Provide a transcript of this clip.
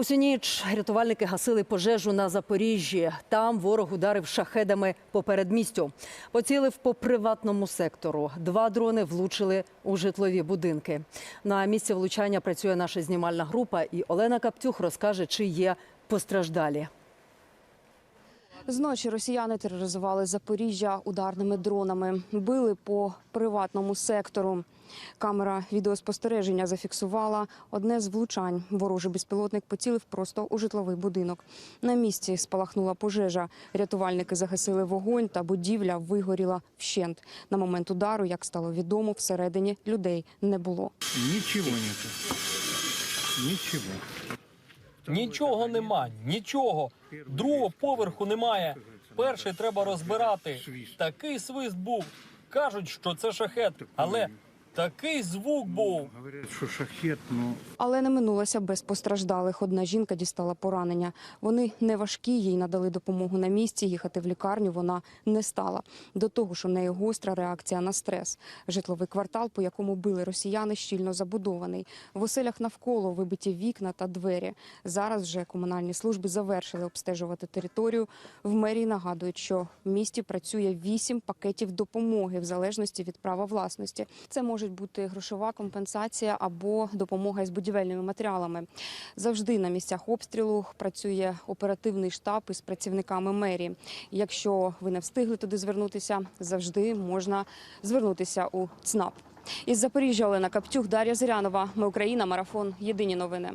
Усю ніч рятувальники гасили пожежу на Запоріжжі. Там ворог ударив шахедами по передмістю. Поцілив по приватному сектору. Два дрони влучили у житлові будинки. На місці влучання працює наша знімальна група, і Олена Каптюх розкаже, чи є постраждалі. Зночі росіяни тероризували Запоріжжя ударними дронами, били по приватному сектору. Камера відеоспостереження зафіксувала одне з влучань. Ворожий безпілотник поцілив просто у житловий будинок. На місці спалахнула пожежа. Рятувальники загасили вогонь, та будівля вигоріла вщент. На момент удару, як стало відомо, всередині людей не було. Ничего нету. Ничего. Нічого нема, нічого. Другого поверху немає. Перший треба розбирати. Такий свист був. Кажуть, що це шахет, але такий звук був. Говорят, что шахет, но Але не минулося без постраждалих. Одна жінка дістала поранення. Вони не важкі, їй надали допомогу на місці. Їхати в лікарню вона не стала. До того ж, у неї гостра реакція на стрес. Житловий квартал, по якому били росіяни, щільно забудований. В оселях навколо вибиті вікна та двері. Зараз вже комунальні служби завершили обстежувати територію. В мерії нагадують, що в місті працює вісім пакетів допомоги в залежності від права власності. Це може бути грошова компенсація або допомога із будівельними матеріалами. Завжди на місцях обстрілу працює оперативний штаб із працівниками мерії. Якщо ви не встигли туди звернутися, завжди можна звернутися у ЦНАП. Із Запоріжжя Олена Каптюх, Дар'я Зирянова. Ми Україна. Марафон. Єдині новини.